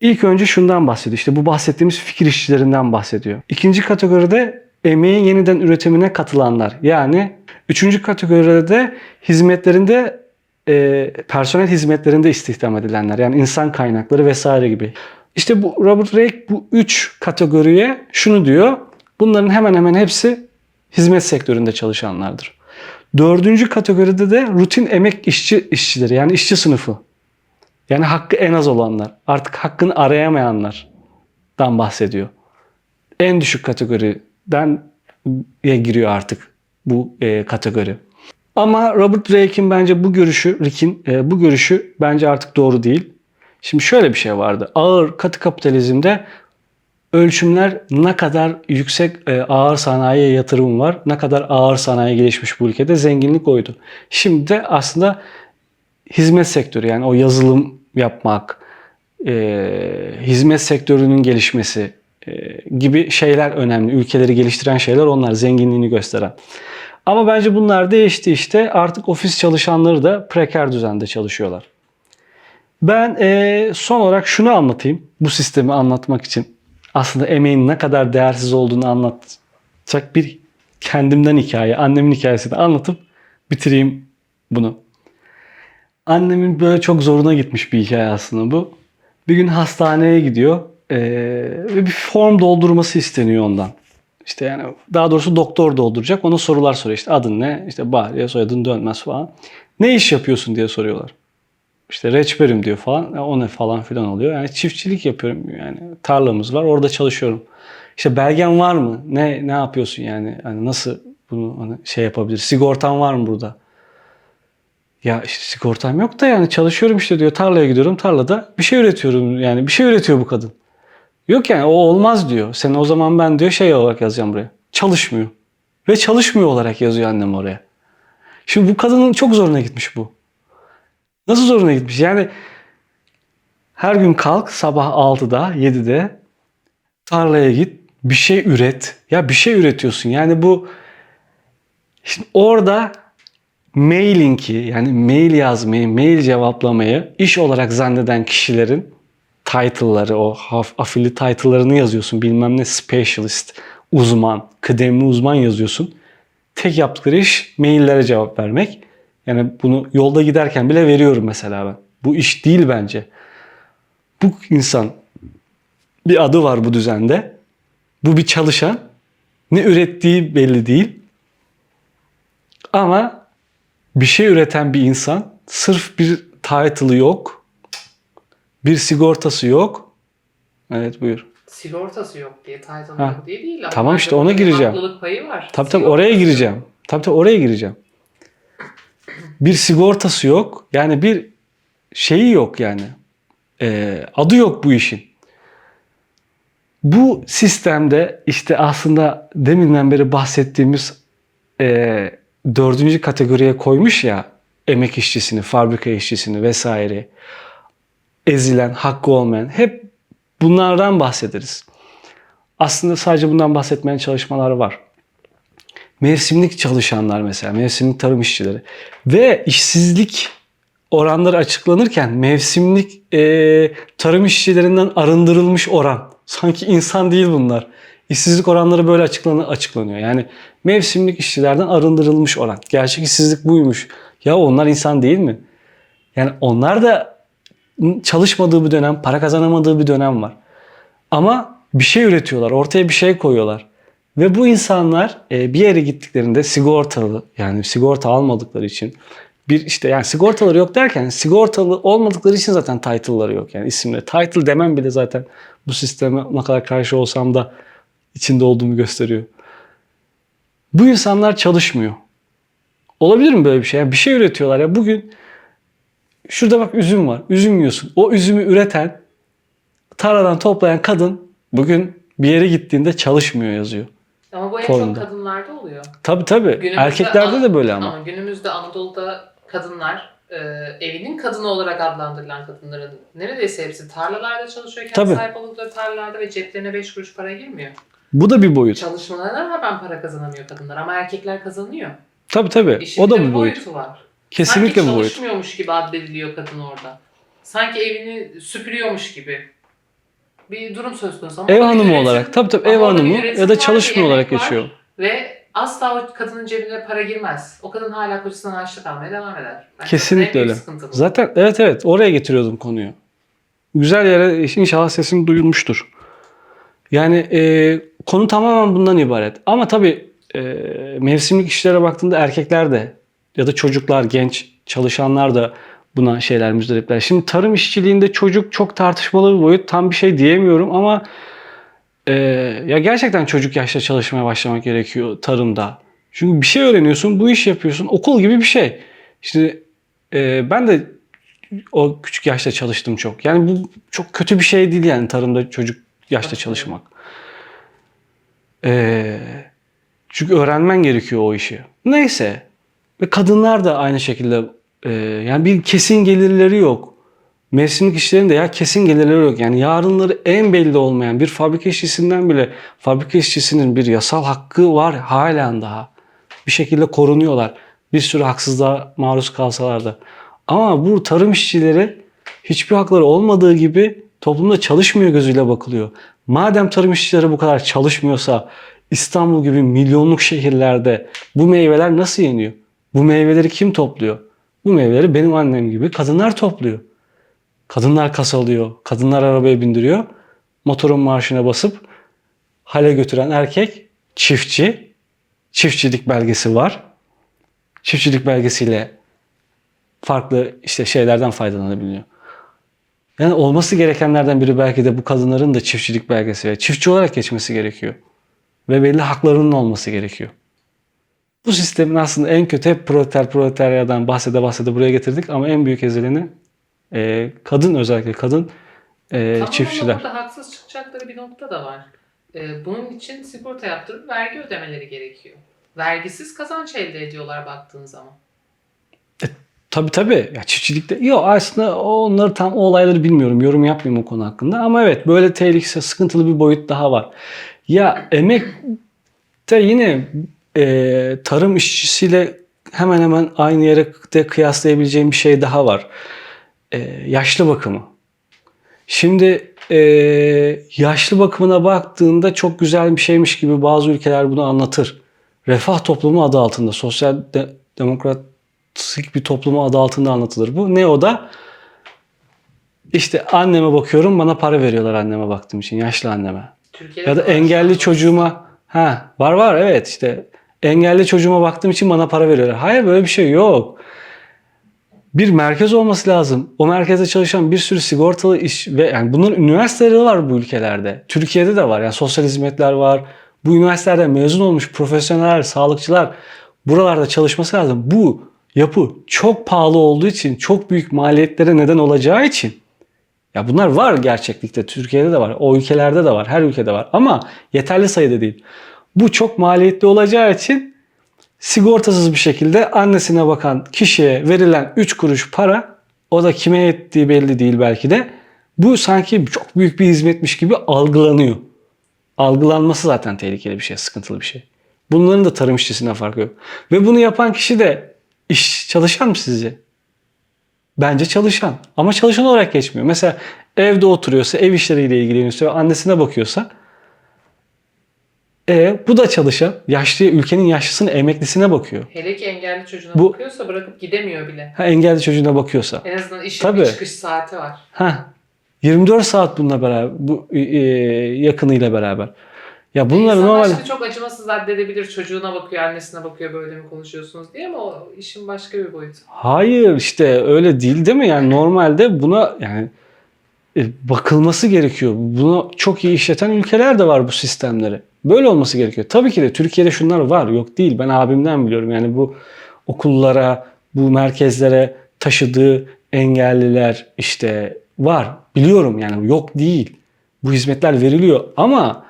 İlk önce şundan bahsediyor. İşte bu bahsettiğimiz fikir işçilerinden bahsediyor. İkinci kategoride emeğin yeniden üretimine katılanlar. Yani üçüncü kategoride de hizmetlerinde e, personel hizmetlerinde istihdam edilenler. Yani insan kaynakları vesaire gibi. İşte bu Robert Reich bu üç kategoriye şunu diyor. Bunların hemen hemen hepsi hizmet sektöründe çalışanlardır. Dördüncü kategoride de rutin emek işçi işçileri yani işçi sınıfı. Yani hakkı en az olanlar, artık hakkını arayamayanlardan bahsediyor. En düşük kategoriden giriyor artık bu e, kategori. Ama Robert Reich'in bence bu görüşü, Rick'in e, bu görüşü bence artık doğru değil. Şimdi şöyle bir şey vardı. Ağır katı kapitalizmde ölçümler ne kadar yüksek e, ağır sanayiye yatırım var, ne kadar ağır sanayi gelişmiş bu ülkede zenginlik oydu. Şimdi de aslında hizmet sektörü yani o yazılım yapmak, e, hizmet sektörünün gelişmesi e, gibi şeyler önemli. Ülkeleri geliştiren şeyler onlar zenginliğini gösteren. Ama bence bunlar değişti işte artık ofis çalışanları da preker düzende çalışıyorlar. Ben e, son olarak şunu anlatayım bu sistemi anlatmak için. Aslında emeğin ne kadar değersiz olduğunu anlatacak bir kendimden hikaye, annemin hikayesini anlatıp bitireyim bunu. Annemin böyle çok zoruna gitmiş bir hikaye aslında bu. Bir gün hastaneye gidiyor ve bir form doldurması isteniyor ondan. İşte yani daha doğrusu doktor dolduracak. Ona sorular soruyor. İşte adın ne? İşte Bahriye soyadın dönmez falan. Ne iş yapıyorsun diye soruyorlar. İşte reçberim diyor falan. Ya o ne falan filan oluyor. Yani çiftçilik yapıyorum yani. Tarlamız var. Orada çalışıyorum. İşte belgen var mı? Ne ne yapıyorsun yani? Hani nasıl bunu hani şey yapabilir? Sigortan var mı burada? Ya işte sigortam yok da yani çalışıyorum işte diyor. Tarlaya gidiyorum. Tarlada bir şey üretiyorum. Yani bir şey üretiyor bu kadın. Yok yani o olmaz diyor. Sen o zaman ben diyor şey olarak yazacağım buraya. Çalışmıyor. Ve çalışmıyor olarak yazıyor annem oraya. Şimdi bu kadının çok zoruna gitmiş bu. Nasıl zoruna gitmiş? Yani her gün kalk sabah 6'da 7'de tarlaya git bir şey üret. Ya bir şey üretiyorsun. Yani bu şimdi orada mailing'i yani mail yazmayı, mail cevaplamayı iş olarak zanneden kişilerin title'ları, o afili title'larını yazıyorsun. Bilmem ne specialist, uzman, kıdemli uzman yazıyorsun. Tek yaptıkları iş maillere cevap vermek. Yani bunu yolda giderken bile veriyorum mesela ben. Bu iş değil bence. Bu insan bir adı var bu düzende. Bu bir çalışan. Ne ürettiği belli değil. Ama bir şey üreten bir insan sırf bir title'ı yok. Bir sigortası yok. Evet buyur. Sigortası yok diye, title Ha. yok diye değil. ama Tamam bence işte ona gireceğim. Haklılık payı var. Tabii tabii oraya gireceğim. Tabii tabii oraya gireceğim. Bir sigortası yok. Yani bir şeyi yok yani. Ee, adı yok bu işin. Bu sistemde işte aslında deminden beri bahsettiğimiz e, dördüncü kategoriye koymuş ya emek işçisini, fabrika işçisini vesaire ezilen, hakkı olmayan hep bunlardan bahsederiz. Aslında sadece bundan bahsetmeyen çalışmalar var. Mevsimlik çalışanlar mesela, mevsimlik tarım işçileri ve işsizlik oranları açıklanırken mevsimlik e, tarım işçilerinden arındırılmış oran. Sanki insan değil bunlar. İşsizlik oranları böyle açıklanı, açıklanıyor. Yani mevsimlik işçilerden arındırılmış oran. Gerçek işsizlik buymuş. Ya onlar insan değil mi? Yani onlar da çalışmadığı bir dönem, para kazanamadığı bir dönem var. Ama bir şey üretiyorlar, ortaya bir şey koyuyorlar. Ve bu insanlar e, bir yere gittiklerinde sigortalı yani sigorta almadıkları için bir işte yani sigortaları yok derken sigortalı olmadıkları için zaten title'ları yok yani isimleri. Title demem bile zaten bu sisteme ne kadar karşı olsam da içinde olduğumu gösteriyor. Bu insanlar çalışmıyor. Olabilir mi böyle bir şey? Yani bir şey üretiyorlar ya bugün şurada bak üzüm var. Üzüm yiyorsun. O üzümü üreten tarladan toplayan kadın bugün bir yere gittiğinde çalışmıyor yazıyor. Ama bu en Formda. çok kadınlarda oluyor. Tabii. Günümüzde Erkeklerde An- de böyle ama. Ama günümüzde Anadolu'da kadınlar e, evinin kadını olarak adlandırılan kadınların neredeyse hepsi tarlalarda çalışıyor. Kendi Tabii. sahip oldukları tarlalarda ve ceplerine 5 kuruş para girmiyor. Bu da bir boyut. Çalışmalarına rağmen para kazanamıyor kadınlar ama erkekler kazanıyor. Tabii tabii. İşin O da bir boyut. boyutu var. Kesinlikle Sanki bir boyut. çalışmıyormuş gibi addediliyor kadın orada. Sanki evini süpürüyormuş gibi. bir durum söz konusu. Ama Ev orada hanımı üretim- olarak tabii tabii ev ama orada bir hanımı üretim ya var, da bir çalışma emek olarak var geçiyor. Ve asla o kadının cebine para girmez. O kadın hala kocasından harçlık almaya devam eder. Bence Kesinlikle en büyük öyle. sıkıntı bu. Zaten evet evet oraya getiriyordum konuyu. Güzel yere inşallah sesim duyulmuştur. Yani e, konu tamamen bundan ibaret. Ama tabii e, mevsimlik işlere baktığında erkekler de ya da çocuklar, genç çalışanlar da buna şeyler müzdaripler. Şimdi tarım işçiliğinde çocuk çok tartışmalı bir boyut. Tam bir şey diyemiyorum ama e, ya gerçekten çocuk yaşta çalışmaya başlamak gerekiyor tarımda. Çünkü bir şey öğreniyorsun, bu iş yapıyorsun. Okul gibi bir şey. İşte e, ben de o küçük yaşta çalıştım çok. Yani bu çok kötü bir şey değil yani tarımda çocuk yaşta çalışmak. E, çünkü öğrenmen gerekiyor o işi. Neyse. Ve kadınlar da aynı şekilde e, yani bir kesin gelirleri yok. Mevsimlik işlerin ya kesin gelirleri yok. Yani yarınları en belli olmayan bir fabrika işçisinden bile fabrika işçisinin bir yasal hakkı var halen daha. Bir şekilde korunuyorlar. Bir sürü haksızlığa maruz kalsalar da. Ama bu tarım işçileri hiçbir hakları olmadığı gibi toplumda çalışmıyor gözüyle bakılıyor. Madem tarım işçileri bu kadar çalışmıyorsa İstanbul gibi milyonluk şehirlerde bu meyveler nasıl yeniyor? Bu meyveleri kim topluyor? Bu meyveleri benim annem gibi kadınlar topluyor. Kadınlar kasalıyor, kadınlar arabaya bindiriyor. Motorun marşına basıp hale götüren erkek çiftçi. Çiftçilik belgesi var. Çiftçilik belgesiyle farklı işte şeylerden faydalanabiliyor. Yani olması gerekenlerden biri belki de bu kadınların da çiftçilik belgesi ve çiftçi olarak geçmesi gerekiyor. Ve belli haklarının olması gerekiyor. Bu sistemin aslında en kötü hep proleter proletaryadan bahsede bahsede buraya getirdik ama en büyük ezelini e, kadın özellikle kadın e, Tamam çiftçiler. burada haksız çıkacakları bir nokta da var. Ee, bunun için sigorta yaptırıp vergi ödemeleri gerekiyor. Vergisiz kazanç elde ediyorlar baktığın zaman. Tabii tabii. Ya çiftçilikte yok aslında onları tam o olayları bilmiyorum. Yorum yapmayayım o konu hakkında. Ama evet böyle tehlikeli, sıkıntılı bir boyut daha var. Ya emekte yine e, tarım işçisiyle hemen hemen aynı yere de kıyaslayabileceğim bir şey daha var. E, yaşlı bakımı. Şimdi e, yaşlı bakımına baktığında çok güzel bir şeymiş gibi bazı ülkeler bunu anlatır. Refah toplumu adı altında, sosyal de- demokratik bir toplumu adı altında anlatılır bu. Ne o da? İşte anneme bakıyorum bana para veriyorlar anneme baktığım için, yaşlı anneme. Türkiye'de Ya da var engelli an. çocuğuma ha var var evet işte engelli çocuğuma baktığım için bana para veriyorlar. Hayır böyle bir şey yok. Bir merkez olması lazım. O merkezde çalışan bir sürü sigortalı iş ve yani bunların üniversiteleri var bu ülkelerde. Türkiye'de de var. Yani sosyal hizmetler var. Bu üniversitelerden mezun olmuş profesyoneller, sağlıkçılar buralarda çalışması lazım. Bu yapı çok pahalı olduğu için, çok büyük maliyetlere neden olacağı için ya bunlar var gerçeklikte. Türkiye'de de var. O ülkelerde de var. Her ülkede var. Ama yeterli sayıda değil. Bu çok maliyetli olacağı için sigortasız bir şekilde annesine bakan kişiye verilen 3 kuruş para o da kime yettiği belli değil belki de. Bu sanki çok büyük bir hizmetmiş gibi algılanıyor. Algılanması zaten tehlikeli bir şey, sıkıntılı bir şey. Bunların da tarım işçisine farkı yok. Ve bunu yapan kişi de iş çalışan mı sizce? Bence çalışan. Ama çalışan olarak geçmiyor. Mesela evde oturuyorsa, ev işleriyle ilgileniyorsa annesine bakıyorsa e, bu da çalışan. Yaşlı, ülkenin yaşlısının emeklisine bakıyor. Hele ki engelli çocuğuna Bu- bakıyorsa bırakıp gidemiyor bile. Ha, engelli çocuğuna bakıyorsa. En azından işin Tabii. bir çıkış saati var. Ha, 24 saat bununla beraber, bu e, yakınıyla beraber. Ya bunları İnsanlar normal... şimdi çok acımasız addedebilir. Çocuğuna bakıyor, annesine bakıyor böyle mi konuşuyorsunuz diye ama o işin başka bir boyutu. Hayır işte öyle değil değil mi? Yani normalde buna yani e, bakılması gerekiyor. Bunu çok iyi işleten ülkeler de var bu sistemleri. Böyle olması gerekiyor. Tabii ki de Türkiye'de şunlar var. Yok değil. Ben abimden biliyorum. Yani bu okullara, bu merkezlere taşıdığı engelliler işte var. Biliyorum yani yok değil. Bu hizmetler veriliyor ama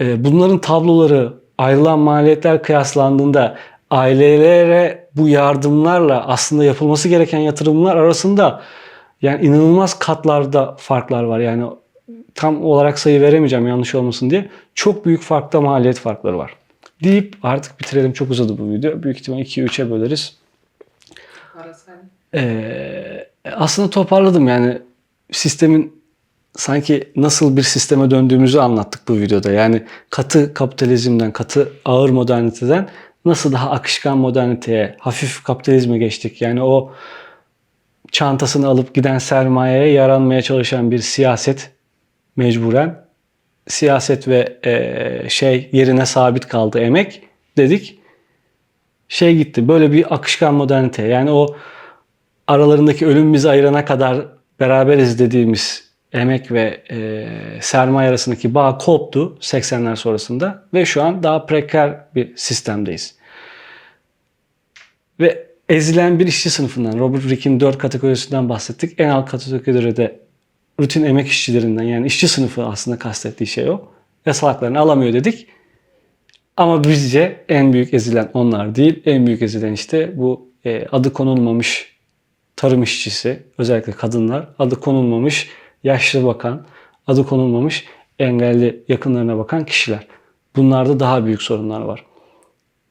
bunların tabloları ayrılan maliyetler kıyaslandığında ailelere bu yardımlarla aslında yapılması gereken yatırımlar arasında yani inanılmaz katlarda farklar var. Yani tam olarak sayı veremeyeceğim yanlış olmasın diye. Çok büyük farkta maliyet farkları var. Deyip artık bitirelim. Çok uzadı bu video. Büyük ihtimal 2'ye 3'e böleriz. Ee, aslında toparladım yani sistemin sanki nasıl bir sisteme döndüğümüzü anlattık bu videoda. Yani katı kapitalizmden, katı ağır moderniteden nasıl daha akışkan moderniteye, hafif kapitalizme geçtik. Yani o çantasını alıp giden sermayeye yaranmaya çalışan bir siyaset mecburen siyaset ve eee, şey yerine sabit kaldı emek dedik. Şey gitti böyle bir akışkan modernite yani o aralarındaki ölüm bizi ayırana kadar beraberiz dediğimiz emek ve eee sermaye arasındaki bağ koptu 80'ler sonrasında ve şu an daha preker bir sistemdeyiz. Ve ezilen bir işçi sınıfından, Robert Rick'in dört kategorisinden bahsettik. En alt kategoride rutin emek işçilerinden yani işçi sınıfı aslında kastettiği şey o. Yasal haklarını alamıyor dedik. Ama bizce en büyük ezilen onlar değil. En büyük ezilen işte bu e, adı konulmamış tarım işçisi, özellikle kadınlar, adı konulmamış yaşlı bakan, adı konulmamış engelli yakınlarına bakan kişiler. Bunlarda daha büyük sorunlar var.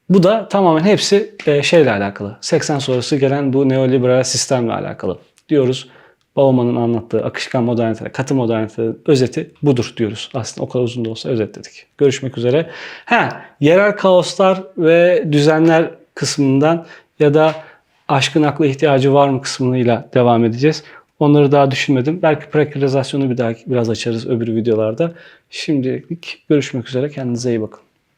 Bu da tamamen hepsi e, şeyle alakalı. 80 sonrası gelen bu neoliberal sistemle alakalı. Diyoruz Bauman'ın anlattığı akışkan modernite, katı modernitenin özeti budur diyoruz. Aslında o kadar uzun da olsa özetledik. Görüşmek üzere. Ha, yerel kaoslar ve düzenler kısmından ya da aşkın akla ihtiyacı var mı kısmıyla devam edeceğiz. Onları daha düşünmedim. Belki prekarizasyonu bir daha biraz açarız öbür videolarda. Şimdilik görüşmek üzere. Kendinize iyi bakın.